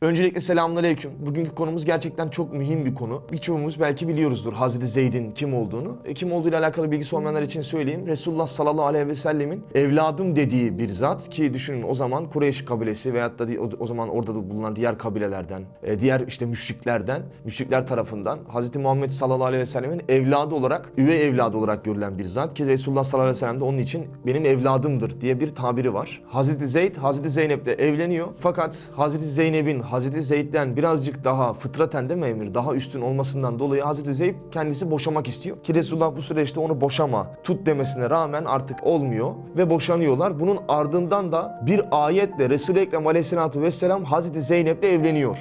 Öncelikle selamünaleyküm. Bugünkü konumuz gerçekten çok mühim bir konu. Birçoğumuz belki biliyoruzdur Hazreti Zeyd'in kim olduğunu. E, kim olduğuyla alakalı bilgisi olmayanlar için söyleyeyim. Resulullah sallallahu aleyhi ve sellemin evladım dediği bir zat ki düşünün o zaman Kureyş kabilesi veyahut da o zaman orada da bulunan diğer kabilelerden, e, diğer işte müşriklerden, müşrikler tarafından Hazreti Muhammed sallallahu aleyhi ve sellemin evladı olarak, üvey evladı olarak görülen bir zat ki Resulullah sallallahu aleyhi ve sellem de onun için benim evladımdır diye bir tabiri var. Hazreti Zeyd, Hazreti Zeynep'le evleniyor. Fakat Hazreti Zeynep'in Hazreti Zeyd'den birazcık daha fıtraten değil mi Emir? Daha üstün olmasından dolayı Hazreti Zeyd kendisi boşamak istiyor. Ki Resulullah bu süreçte onu boşama, tut demesine rağmen artık olmuyor ve boşanıyorlar. Bunun ardından da bir ayetle Resul-i Ekrem aleyhissalatu vesselam Hazreti Zeynep'le evleniyor.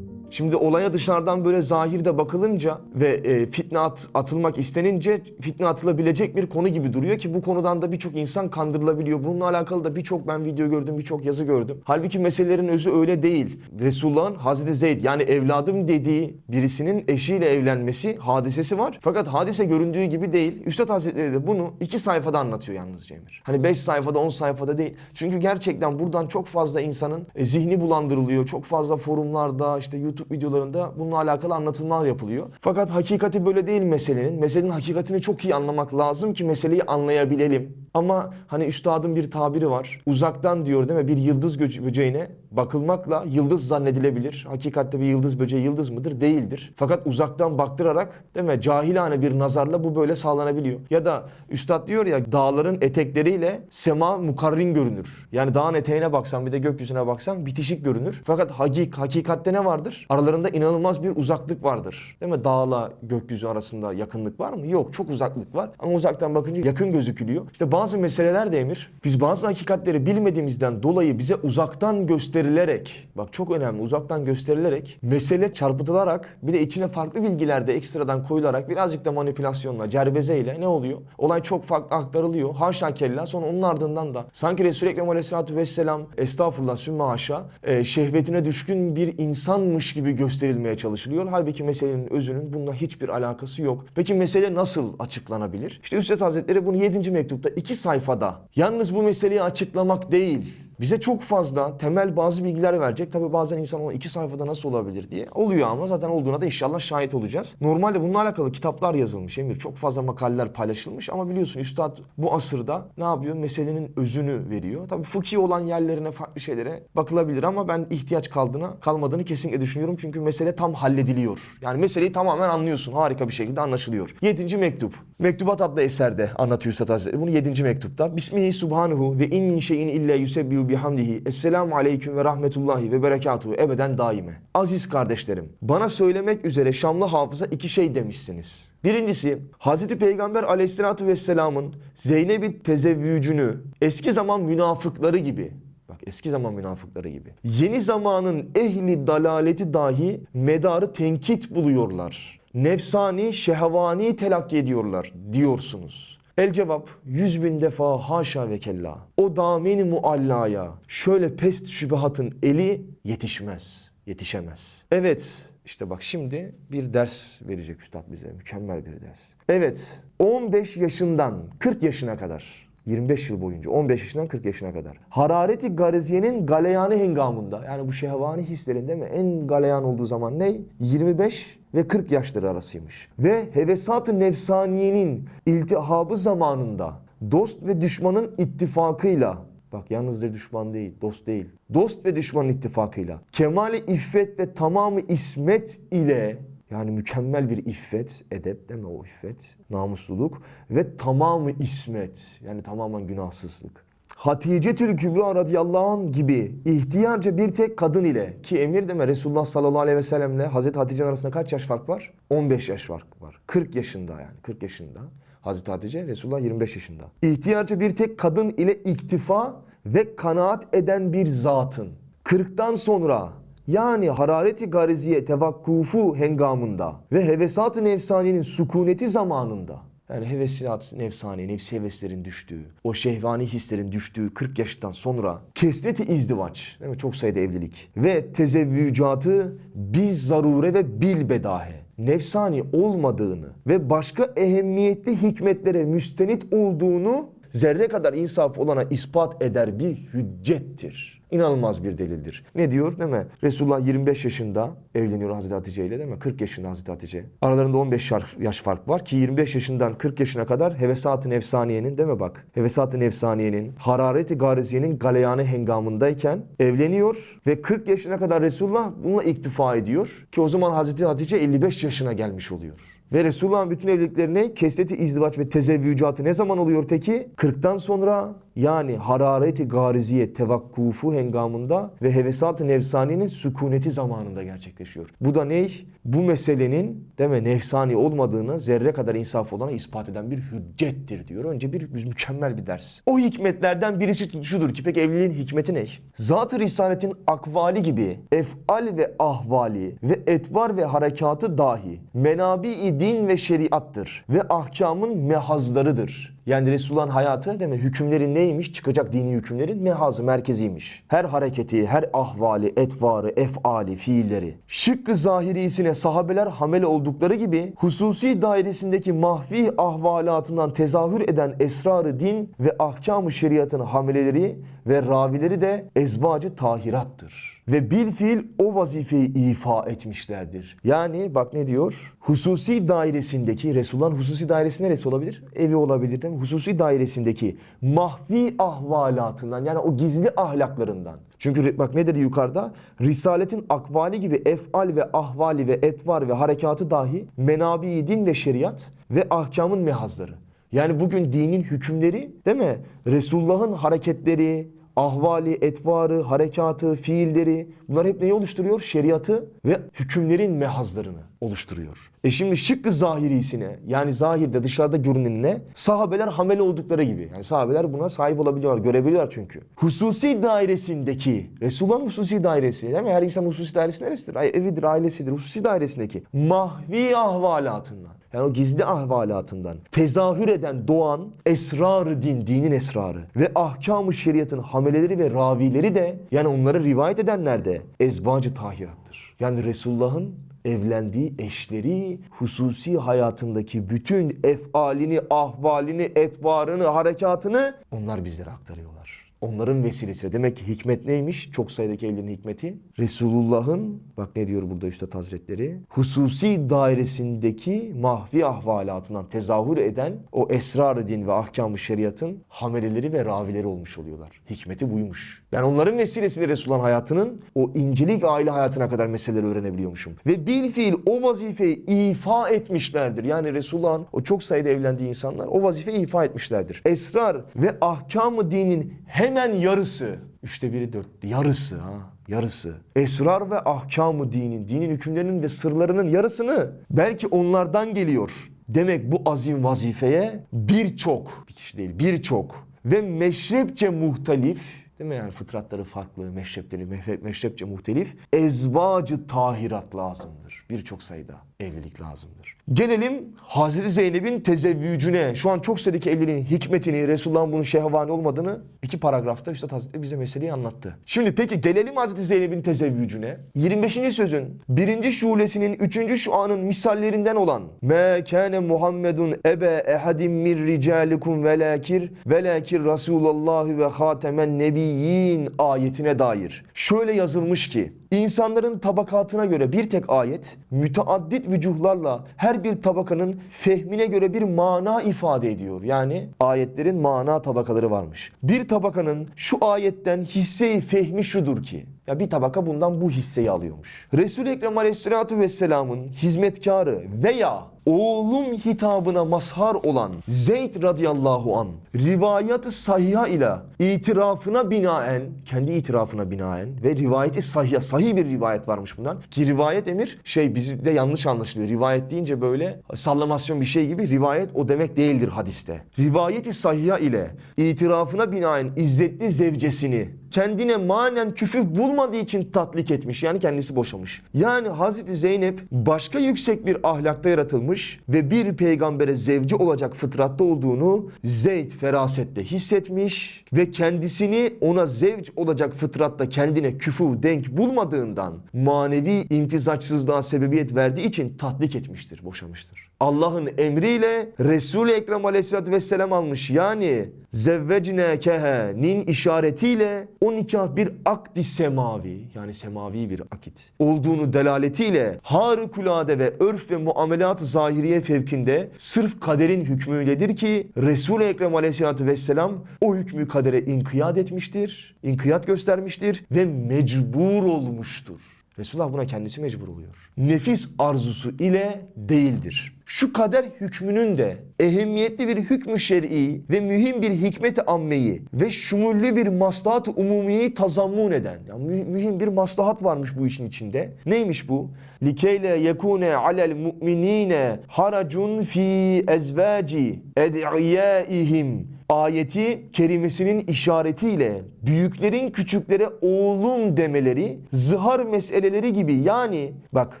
Şimdi olaya dışarıdan böyle zahirde bakılınca ve e, fitne at- atılmak istenince fitne atılabilecek bir konu gibi duruyor ki bu konudan da birçok insan kandırılabiliyor. Bununla alakalı da birçok ben video gördüm, birçok yazı gördüm. Halbuki meselelerin özü öyle değil. Resulullah'ın Hazreti Zeyd yani evladım dediği birisinin eşiyle evlenmesi hadisesi var. Fakat hadise göründüğü gibi değil. Üstad Hazretleri de bunu iki sayfada anlatıyor yalnız Cemil. Hani beş sayfada, on sayfada değil. Çünkü gerçekten buradan çok fazla insanın e, zihni bulandırılıyor. Çok fazla forumlarda, işte YouTube videolarında bununla alakalı anlatımlar yapılıyor. Fakat hakikati böyle değil meselenin. Meselenin hakikatini çok iyi anlamak lazım ki meseleyi anlayabilelim. Ama hani üstadın bir tabiri var. Uzaktan diyor değil mi? Bir yıldız böceğine bakılmakla yıldız zannedilebilir. Hakikatte bir yıldız böceği yıldız mıdır? Değildir. Fakat uzaktan baktırarak değil mi? Cahilane bir nazarla bu böyle sağlanabiliyor. Ya da üstad diyor ya dağların etekleriyle sema mukarrin görünür. Yani dağın eteğine baksan bir de gökyüzüne baksan bitişik görünür. Fakat hakik, hakikatte ne vardır? Aralarında inanılmaz bir uzaklık vardır. Değil mi? Dağla gökyüzü arasında yakınlık var mı? Yok. Çok uzaklık var. Ama uzaktan bakınca yakın gözükülüyor. İşte bazı meseleler de emir. Biz bazı hakikatleri bilmediğimizden dolayı bize uzaktan gösterilerek, bak çok önemli uzaktan gösterilerek, mesele çarpıtılarak bir de içine farklı bilgiler de ekstradan koyularak birazcık da manipülasyonla, cerbezeyle ne oluyor? Olay çok farklı aktarılıyor. Haşa kella sonra onun ardından da sanki Resul-i Ekrem Aleyhisselatü Vesselam estağfurullah sümme haşa e, şehvetine düşkün bir insanmış gibi gösterilmeye çalışılıyor. Halbuki meselenin özünün bununla hiçbir alakası yok. Peki mesele nasıl açıklanabilir? İşte Üstad Hazretleri bunu 7. mektupta iki sayfada yalnız bu meseleyi açıklamak değil bize çok fazla temel bazı bilgiler verecek. Tabi bazen insan o iki sayfada nasıl olabilir diye. Oluyor ama zaten olduğuna da inşallah şahit olacağız. Normalde bununla alakalı kitaplar yazılmış Emir. Çok fazla makaleler paylaşılmış ama biliyorsun Üstad bu asırda ne yapıyor? Meselenin özünü veriyor. Tabi fıkhi olan yerlerine farklı şeylere bakılabilir ama ben ihtiyaç kaldığına kalmadığını kesinlikle düşünüyorum. Çünkü mesele tam hallediliyor. Yani meseleyi tamamen anlıyorsun. Harika bir şekilde anlaşılıyor. Yedinci mektup. Mektubat adlı eserde anlatıyor Üstad Hazretleri. Bunu yedinci mektupta. Bismihi subhanuhu ve in min şeyin illa yusebbihu bihamdihi. Esselamu aleyküm ve rahmetullahi ve berekatuhu ebeden daime. Aziz kardeşlerim, bana söylemek üzere Şamlı hafıza iki şey demişsiniz. Birincisi, Hazreti Peygamber aleyhissalatu vesselamın Zeynep'i tezevvücünü eski zaman münafıkları gibi Bak eski zaman münafıkları gibi. Yeni zamanın ehli dalaleti dahi medarı tenkit buluyorlar. Nefsani, şehvani telakki ediyorlar diyorsunuz. El cevap yüz bin defa haşa ve kella. O dameni muallaya şöyle pest şübehatın eli yetişmez, yetişemez. Evet işte bak şimdi bir ders verecek üstad bize. Mükemmel bir ders. Evet 15 yaşından 40 yaşına kadar 25 yıl boyunca 15 yaşından 40 yaşına kadar. Harareti gariziyenin galeyanı hengamında yani bu şehvani hislerin değil mi? En galeyan olduğu zaman ne? 25 ve 40 yaşları arasıymış. Ve hevesat-ı nefsaniyenin iltihabı zamanında dost ve düşmanın ittifakıyla Bak yalnızdır düşman değil, dost değil. Dost ve düşmanın ittifakıyla. Kemali iffet ve tamamı ismet ile yani mükemmel bir iffet, edep deme o iffet, namusluluk ve tamamı ismet yani tamamen günahsızlık. Hatice Tül Kübra radıyallahu anh gibi ihtiyarca bir tek kadın ile ki emir deme Resulullah sallallahu aleyhi ve sellemle Hazreti Hatice'nin arasında kaç yaş fark var? 15 yaş fark var. 40 yaşında yani 40 yaşında. Hazreti Hatice Resulullah 25 yaşında. İhtiyarca bir tek kadın ile iktifa ve kanaat eden bir zatın 40'tan sonra yani harareti gariziye tevakkufu hengamında ve hevesat-ı nefsaniyenin sükuneti zamanında yani hevesat nefsani, nefsi heveslerin düştüğü, o şehvani hislerin düştüğü 40 yaştan sonra kesreti izdivaç, değil mi? çok sayıda evlilik ve tezevvücatı biz zarure ve bil bedahe nefsani olmadığını ve başka ehemmiyetli hikmetlere müstenit olduğunu zerre kadar insaf olana ispat eder bir hüccettir. İnanılmaz bir delildir. Ne diyor değil mi? Resulullah 25 yaşında evleniyor Hazreti Hatice ile değil mi? 40 yaşında Hazreti Hatice. Aralarında 15 yaş- fark var ki 25 yaşından 40 yaşına kadar Hevesat-ı Nefsaniye'nin değil mi bak? Hevesat-ı Nefsaniye'nin Harareti Gariziye'nin galeyanı hengamındayken evleniyor ve 40 yaşına kadar Resulullah bununla iktifa ediyor ki o zaman Hazreti Hatice 55 yaşına gelmiş oluyor. Ve Resulullah'ın bütün evliliklerine kesreti izdivaç ve tezevvücatı ne zaman oluyor peki? 40'tan sonra yani harareti gariziye tevakkufu hengamında ve hevesat-ı nefsaniyenin sükuneti zamanında gerçekleşiyor. Bu da ne? Bu meselenin deme nefsani olmadığını zerre kadar insaf olana ispat eden bir hüccettir diyor. Önce bir mükemmel bir ders. O hikmetlerden birisi şudur ki peki evliliğin hikmeti ne? Zat-ı Risaletin akvali gibi efal ve ahvali ve etvar ve harekatı dahi menabi din ve şeriattır ve ahkamın mehazlarıdır. Yani Resulullah'ın hayatı değil mi? Hükümlerin neymiş? Çıkacak dini hükümlerin mehazı, merkeziymiş. Her hareketi, her ahvali, etvarı, efali, fiilleri. Şıkkı zahirisine sahabeler hamele oldukları gibi hususi dairesindeki mahvi ahvalatından tezahür eden esrarı din ve ahkam-ı şeriatın hamileleri ve ravileri de ezvacı tahirattır ve bil fiil o vazifeyi ifa etmişlerdir. Yani bak ne diyor? Hususi dairesindeki, Resulullah'ın hususi dairesi neresi olabilir? Evi olabilir değil mi? Hususi dairesindeki mahvi ahvalatından yani o gizli ahlaklarından. Çünkü bak ne dedi yukarıda? Risaletin akvali gibi efal ve ahvali ve etvar ve harekatı dahi menabi din ve şeriat ve ahkamın mehazları. Yani bugün dinin hükümleri değil mi? Resulullah'ın hareketleri, ahvali, etvarı, harekatı, fiilleri bunlar hep neyi oluşturuyor? Şeriatı ve hükümlerin mehazlarını oluşturuyor. E şimdi şıkkı zahirisine yani zahirde dışarıda görünenine sahabeler hamele oldukları gibi. Yani sahabeler buna sahip olabiliyorlar, görebiliyorlar çünkü. Hususi dairesindeki, Resulullah'ın hususi dairesi değil mi? Her insan hususi dairesi neresidir? Evidir, ailesidir. Hususi dairesindeki mahvi ahvalatından. Yani o gizli ahvalatından tezahür eden doğan esrarı din, dinin esrarı ve ahkam-ı şeriatın hameleri ve ravileri de yani onları rivayet edenler de ezvacı tahirattır. Yani Resulullah'ın evlendiği eşleri hususi hayatındaki bütün efalini, ahvalini, etvarını, harekatını onlar bizlere aktarıyorlar. Onların vesilesiyle. Demek ki hikmet neymiş? Çok sayıdaki evliliğin hikmeti. Resulullah'ın, bak ne diyor burada Üstad Hazretleri? Hususi dairesindeki mahvi ahvalatından tezahür eden o esrar-ı din ve ahkam-ı şeriatın hameleleri ve ravileri olmuş oluyorlar. Hikmeti buymuş. Ben onların vesilesiyle Resulullah'ın hayatının o incelik aile hayatına kadar meseleleri öğrenebiliyormuşum. Ve bil fiil o vazifeyi ifa etmişlerdir. Yani Resulullah'ın o çok sayıda evlendiği insanlar o vazifeyi ifa etmişlerdir. Esrar ve ahkam-ı dinin hemen yarısı, üçte biri dört, yarısı ha. Yarısı. Esrar ve ahkamı dinin, dinin hükümlerinin ve sırlarının yarısını belki onlardan geliyor. Demek bu azim vazifeye birçok, bir kişi değil birçok ve meşrepçe muhtalif Değil mi yani fıtratları farklı, meşrepleri meşrep, meşrepçe muhtelif. Ezvacı tahirat lazımdır. Birçok sayıda evlilik lazımdır. Gelelim Hazreti Zeynep'in tezevvücüne. Şu an çok sayıdaki evliliğin hikmetini, Resulullah'ın bunun şehvani olmadığını iki paragrafta Üstad Hazretleri bize meseleyi anlattı. Şimdi peki gelelim Hazreti Zeynep'in tezevvücüne. 25. sözün birinci şulesinin üçüncü şuanın misallerinden olan Me kâne Muhammedun ebe ehadim min ricalikum velakir velakir Resulallah ve hatemen nebiyyin ayetine dair. Şöyle yazılmış ki İnsanların tabakatına göre bir tek ayet müteaddit vücuhlarla her bir tabakanın fehmine göre bir mana ifade ediyor. Yani ayetlerin mana tabakaları varmış. Bir tabakanın şu ayetten hisseyi fehmi şudur ki ya bir tabaka bundan bu hisseyi alıyormuş. Resul-i Ekrem Aleyhisselatü Vesselam'ın hizmetkarı veya oğlum hitabına mazhar olan Zeyd radıyallahu an rivayet-i sahiha ile itirafına binaen kendi itirafına binaen ve rivayeti sahiha sahih bir rivayet varmış bundan. Ki rivayet emir şey bizde yanlış anlaşılıyor. Rivayet deyince böyle sallamasyon bir şey gibi rivayet o demek değildir hadiste. Rivayeti sahiha ile itirafına binaen izzetli zevcesini kendine manen küfüf bulmadığı için tatlik etmiş. Yani kendisi boşamış. Yani Hazreti Zeynep başka yüksek bir ahlakta yaratılmış ve bir peygambere zevci olacak fıtratta olduğunu Zeyd ferasetle hissetmiş ve kendisini ona zevç olacak fıtratta kendine küfü denk bulmadığından manevi imtizaçsızlığa sebebiyet verdiği için tatlik etmiştir, boşamıştır. Allah'ın emriyle Resul-i Ekrem aleyhissalatü vesselam almış. Yani zevvecnekehe'nin işaretiyle o nikah bir akdi semavi yani semavi bir akit olduğunu delaletiyle harikulade ve örf ve muamelat-ı zahiriye fevkinde sırf kaderin hükmüyledir ki Resul-i Ekrem aleyhissalatü vesselam o hükmü kadere inkiyat etmiştir, inkiyat göstermiştir ve mecbur olmuştur. Resulullah buna kendisi mecbur oluyor. Nefis arzusu ile değildir. Şu kader hükmünün de ehemmiyetli bir hükmü şer'i ve mühim bir hikmet-i ammeyi ve şumullü bir maslahat-ı umumiyeyi tazammun eden, yani mü- mühim bir maslahat varmış bu işin içinde. Neymiş bu? Likeyle yekune alel mu'minine haracun fi ezvaci ed'iyaihim ayeti kerimesinin işaretiyle büyüklerin küçüklere oğlum demeleri zihar meseleleri gibi. Yani bak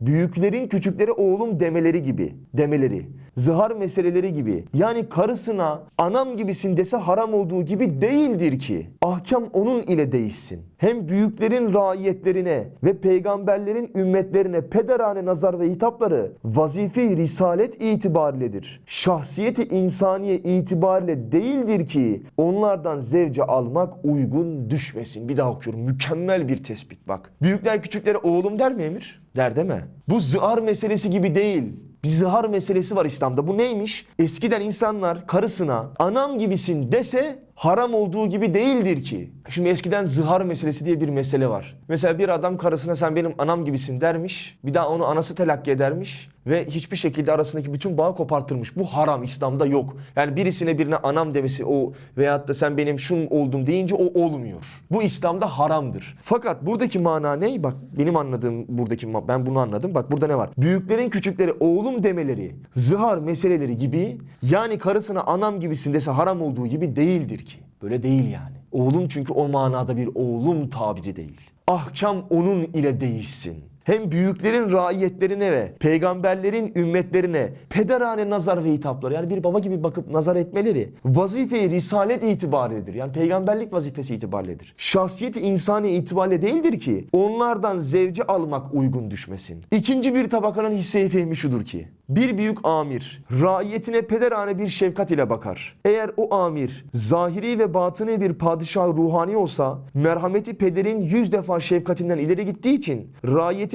büyüklerin küçüklere oğlum demeleri gibi demeleri zihar meseleleri gibi yani karısına anam gibisin dese haram olduğu gibi değildir ki ahkam onun ile değişsin. Hem büyüklerin raiyetlerine ve peygamberlerin ümmetlerine pederane nazar ve hitapları vazife-i risalet itibarilledir. Şahsiyeti insaniye itibariyle değildir ki onlardan zevce almak uygun düşmesin. Bir daha okuyorum. Mükemmel bir tespit bak. Büyükler küçüklere oğlum der mi Emir? Der deme. Bu zihar meselesi gibi değil. Bir zihar meselesi var İslam'da. Bu neymiş? Eskiden insanlar karısına anam gibisin dese haram olduğu gibi değildir ki. Şimdi eskiden zihar meselesi diye bir mesele var. Mesela bir adam karısına sen benim anam gibisin dermiş. Bir daha onu anası telakki edermiş. Ve hiçbir şekilde arasındaki bütün bağı kopartırmış. Bu haram İslam'da yok. Yani birisine birine anam demesi o veyahut da sen benim şun oldum deyince o olmuyor. Bu İslam'da haramdır. Fakat buradaki mana ne? Bak benim anladığım buradaki ben bunu anladım. Bak burada ne var? Büyüklerin küçükleri oğlum demeleri, zihar meseleleri gibi yani karısına anam gibisin dese haram olduğu gibi değildir ki. Böyle değil yani. Oğlum çünkü o manada bir oğlum tabiri değil. Ahkam onun ile değişsin. Hem büyüklerin raiyetlerine ve peygamberlerin ümmetlerine pederane nazar ve hitapları yani bir baba gibi bakıp nazar etmeleri vazife-i risalet itibaridir. Yani peygamberlik vazifesi itibaridir. Şahsiyeti insani itibariyle değildir ki onlardan zevci almak uygun düşmesin. İkinci bir tabakanın hisse fehmi şudur ki bir büyük amir raiyetine pederane bir şefkat ile bakar. Eğer o amir zahiri ve batını bir padişah ruhani olsa merhameti pederin yüz defa şefkatinden ileri gittiği için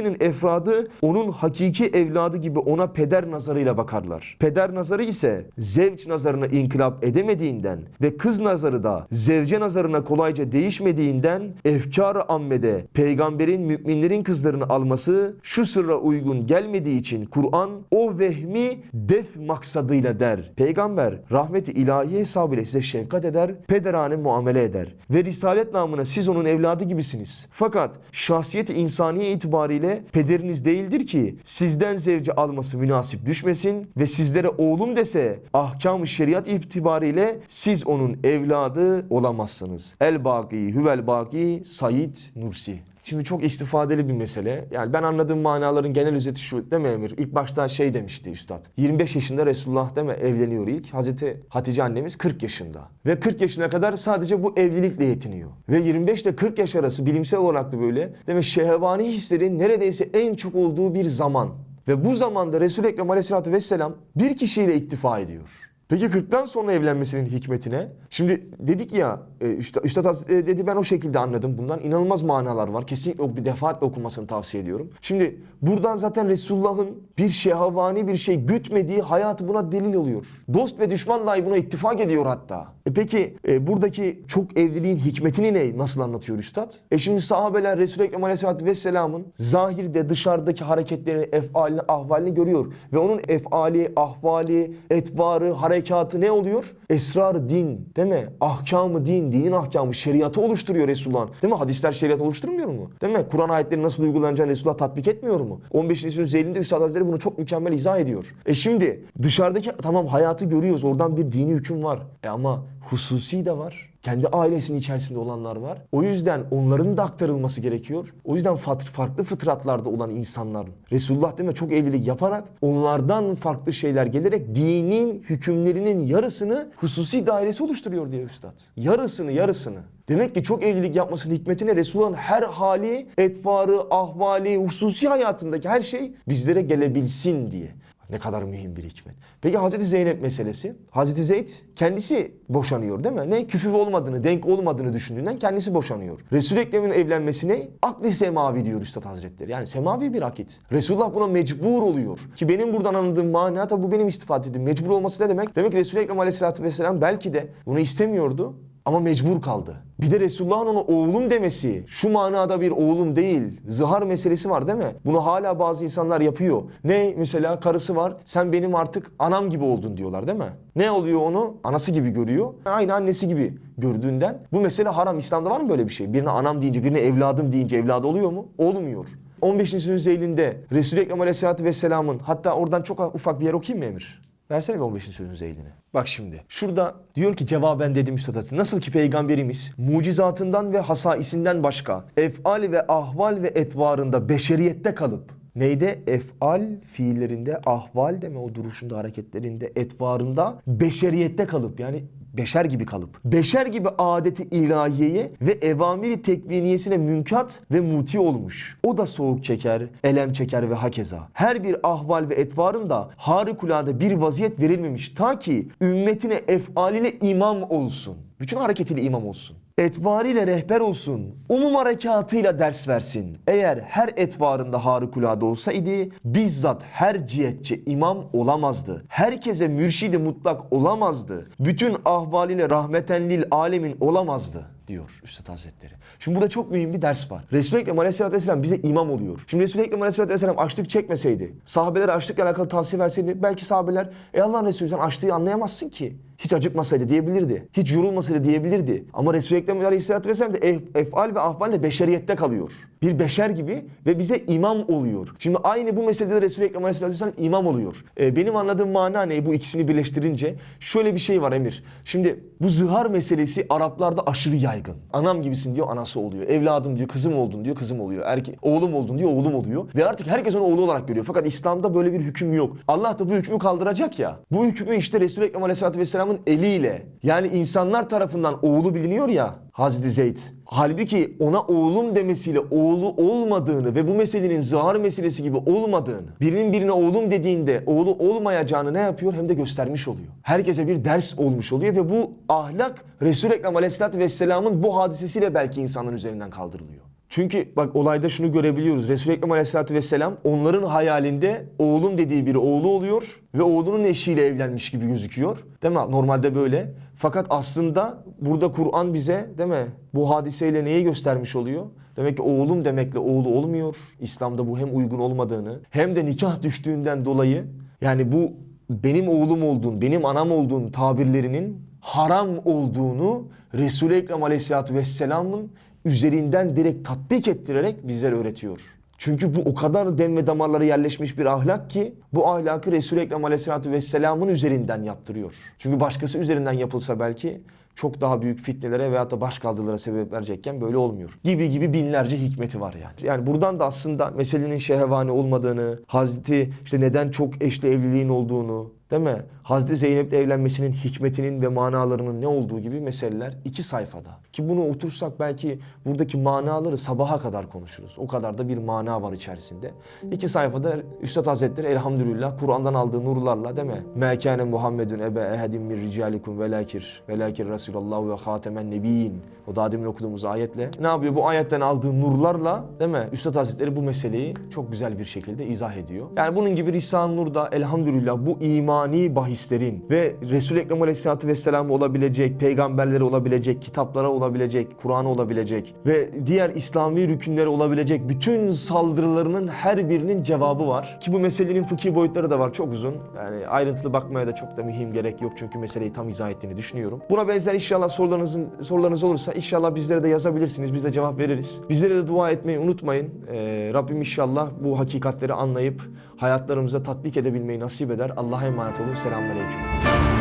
raiyetinin efradı onun hakiki evladı gibi ona peder nazarıyla bakarlar. Peder nazarı ise zevç nazarına inkılap edemediğinden ve kız nazarı da zevce nazarına kolayca değişmediğinden efkar-ı ammede peygamberin müminlerin kızlarını alması şu sırra uygun gelmediği için Kur'an o vehmi def maksadıyla der. Peygamber rahmeti ilahi hesabıyla size şefkat eder, pederane muamele eder. Ve risalet namına siz onun evladı gibisiniz. Fakat şahsiyeti insaniye itibariyle pederiniz değildir ki sizden zevci alması münasip düşmesin ve sizlere oğlum dese ahkam-ı şeriat itibariyle siz onun evladı olamazsınız. El Baki, Hüvel Baki, Said Nursi. Şimdi çok istifadeli bir mesele. Yani ben anladığım manaların genel özeti şu değil mi Emir? İlk başta şey demişti üstad. 25 yaşında Resulullah değil mi evleniyor ilk. Hazreti Hatice annemiz 40 yaşında. Ve 40 yaşına kadar sadece bu evlilikle yetiniyor. Ve 25 ile 40 yaş arası bilimsel olarak da böyle. Değil mi? Şehvani hislerin neredeyse en çok olduğu bir zaman. Ve bu zamanda Resul-i Ekrem Aleyhisselatü Vesselam bir kişiyle iktifa ediyor. Peki 40'tan sonra evlenmesinin hikmetine? Şimdi dedik ya, Üstad, Üstad Hazretleri dedi ben o şekilde anladım bundan. İnanılmaz manalar var. Kesinlikle bir defaatle okumasını tavsiye ediyorum. Şimdi buradan zaten Resulullah'ın bir şehavani bir şey gütmediği hayatı buna delil oluyor. Dost ve düşman dahi buna ittifak ediyor hatta. E peki e, buradaki çok evliliğin hikmetini ne? Nasıl anlatıyor Üstad? E şimdi sahabeler Resul-i Ekrem Aleyhisselatü Vesselam'ın zahirde dışarıdaki hareketlerini, efalini, ahvalini görüyor. Ve onun efali, ahvali, etvarı, harekatı ne oluyor? Esrar din değil mi? Ahkamı din, dinin ahkamı, şeriatı oluşturuyor Resulullah. Değil mi? Hadisler şeriat oluşturmuyor mu? Değil mi? Kur'an ayetleri nasıl uygulanacağını Resulullah tatbik etmiyor mu? 15. yüzyılın zeylinde Üstad Hazretleri bunu çok mükemmel izah ediyor. E şimdi dışarıdaki tamam hayatı görüyoruz. Oradan bir dini hüküm var. E ama hususi de var. Kendi ailesinin içerisinde olanlar var. O yüzden onların da aktarılması gerekiyor. O yüzden farklı fıtratlarda olan insanların Resulullah mi çok evlilik yaparak onlardan farklı şeyler gelerek dinin hükümlerinin yarısını hususi dairesi oluşturuyor diyor üstad. Yarısını yarısını. Demek ki çok evlilik yapmasının hikmetine Resulullah'ın her hali, etvarı, ahvali, hususi hayatındaki her şey bizlere gelebilsin diye. Ne kadar mühim bir hikmet. Peki Hazreti Zeynep meselesi. Hazreti Zeyd kendisi boşanıyor değil mi? Ne? Küfüv olmadığını, denk olmadığını düşündüğünden kendisi boşanıyor. Resul-i Ekrem'in evlenmesi ne? Akli semavi diyor Üstad Hazretleri. Yani semavi bir akit. Resulullah buna mecbur oluyor. Ki benim buradan anladığım mana tabi bu benim istifade ettiğim. Mecbur olması ne demek? Demek ki Resul-i Ekrem Aleyhisselatü Vesselam belki de bunu istemiyordu. Ama mecbur kaldı. Bir de Resulullah'ın ona oğlum demesi şu manada bir oğlum değil. Zihar meselesi var değil mi? Bunu hala bazı insanlar yapıyor. Ne mesela karısı var sen benim artık anam gibi oldun diyorlar değil mi? Ne oluyor onu? Anası gibi görüyor. Aynı annesi gibi gördüğünden. Bu mesele haram. İslam'da var mı böyle bir şey? Birine anam deyince birine evladım deyince evladı oluyor mu? Olmuyor. 15. Zeylinde Resul-i Ekrem Aleyhisselatü Vesselam'ın hatta oradan çok ufak bir yer okuyayım mı Emir? Versene bir 15. sözün zeylini. Bak şimdi. Şurada diyor ki cevaben dedim Üstad. Nasıl ki peygamberimiz mucizatından ve hasaisinden başka efal ve ahval ve etvarında beşeriyette kalıp Neyde? Efal fiillerinde, ahval deme o duruşunda, hareketlerinde, etvarında beşeriyette kalıp yani beşer gibi kalıp, beşer gibi adeti ilahiyeye ve evamiri tekviniyesine münkat ve muti olmuş. O da soğuk çeker, elem çeker ve hakeza. Her bir ahval ve etvarında harikulade bir vaziyet verilmemiş ta ki ümmetine efaliyle imam olsun. Bütün hareketiyle imam olsun. Etvarıyla rehber olsun. Umum harekatıyla ders versin. Eğer her etvarında harikulade olsaydı bizzat her cihetçe imam olamazdı. Herkese mürşidi mutlak olamazdı. Bütün ahvaliyle rahmeten lil alemin olamazdı diyor Üstad Hazretleri. Şimdi burada çok mühim bir ders var. Resul-i Ekrem Aleyhisselatü Vesselam bize imam oluyor. Şimdi Resul-i Ekrem Aleyhisselatü Vesselam açlık çekmeseydi, sahabelere açlıkla alakalı tavsiye verseydi belki sahabeler e Allah'ın Resulü sen açlığı anlayamazsın ki. Hiç acıkmasaydı diyebilirdi. Hiç yorulmasaydı diyebilirdi. Ama Resul-i Ekrem Aleyhisselatü Vesselam da ef- efal ve ahvalle beşeriyette kalıyor. Bir beşer gibi ve bize imam oluyor. Şimdi aynı bu meselede Resul-i Ekrem Aleyhisselatü Vesselam imam oluyor. Ee, benim anladığım mana ne bu ikisini birleştirince? Şöyle bir şey var Emir. Şimdi bu zihar meselesi Araplarda aşırı yaygın. Anam gibisin diyor anası oluyor. Evladım diyor kızım oldun diyor kızım oluyor. Erke oğlum oldun diyor oğlum oluyor. Ve artık herkes onu oğlu olarak görüyor. Fakat İslam'da böyle bir hüküm yok. Allah da bu hükmü kaldıracak ya. Bu hükmü işte Resul-i Ekrem Aleyhisselatü Vesselam'ın eliyle yani insanlar tarafından oğlu biliniyor ya Hazreti Zeyd. Halbuki ona oğlum demesiyle oğlu olmadığını ve bu meselenin zahar meselesi gibi olmadığını, birinin birine oğlum dediğinde oğlu olmayacağını ne yapıyor? Hem de göstermiş oluyor. Herkese bir ders olmuş oluyor ve bu ahlak Resul-i Ekrem Aleyhisselatü Vesselam'ın bu hadisesiyle belki insanların üzerinden kaldırılıyor. Çünkü bak olayda şunu görebiliyoruz. Resul-i Ekrem Aleyhisselatü Vesselam onların hayalinde oğlum dediği biri oğlu oluyor ve oğlunun eşiyle evlenmiş gibi gözüküyor. Değil mi? Normalde böyle. Fakat aslında burada Kur'an bize değil mi? Bu hadiseyle neyi göstermiş oluyor? Demek ki oğlum demekle oğlu olmuyor. İslam'da bu hem uygun olmadığını hem de nikah düştüğünden dolayı yani bu benim oğlum olduğun, benim anam olduğun tabirlerinin haram olduğunu Resul-i Ekrem Aleyhisselatü Vesselam'ın üzerinden direkt tatbik ettirerek bizlere öğretiyor. Çünkü bu o kadar dem ve damarlara yerleşmiş bir ahlak ki bu ahlakı Resul-i Ekrem Aleyhisselatü Vesselam'ın üzerinden yaptırıyor. Çünkü başkası üzerinden yapılsa belki çok daha büyük fitnelere veyahut da başkaldırılara sebep verecekken böyle olmuyor. Gibi gibi binlerce hikmeti var yani. Yani buradan da aslında meselenin şehvani olmadığını, Hazreti işte neden çok eşli evliliğin olduğunu, değil mi? Hazreti Zeynep'le evlenmesinin hikmetinin ve manalarının ne olduğu gibi meseleler iki sayfada. Ki bunu otursak belki buradaki manaları sabaha kadar konuşuruz. O kadar da bir mana var içerisinde. İki sayfada Üstad Hazretleri elhamdülillah Kur'an'dan aldığı nurlarla değil mi? Mâ kâne Muhammedun ebe ehedin min ricalikum velâkir velâkir Resulallah ve hâtemen nebiyyin. O daha demin okuduğumuz ayetle. Ne yapıyor? Bu ayetten aldığı nurlarla değil mi? Üstad Hazretleri bu meseleyi çok güzel bir şekilde izah ediyor. Yani bunun gibi Risale-i Nur'da elhamdülillah bu imani bahislerin ve Resul-i Ekrem Aleyhisselatü Vesselam olabilecek, peygamberlere olabilecek, kitaplara olabilecek, Kur'an'a olabilecek ve diğer İslami rükünlere olabilecek bütün saldırılarının her birinin cevabı var. Ki bu meselenin fıkhi boyutları da var çok uzun. Yani ayrıntılı bakmaya da çok da mühim gerek yok çünkü meseleyi tam izah ettiğini düşünüyorum. Buna benzer inşallah sorularınızın sorularınız olursa inşallah bizlere de yazabilirsiniz. Biz de cevap veririz. Bizlere de dua etmeyi unutmayın. Ee, Rabbim inşallah bu hakikatleri anlayıp hayatlarımıza tatbik edebilmeyi nasip eder. Allah'a emanet olun. Selamünaleyküm.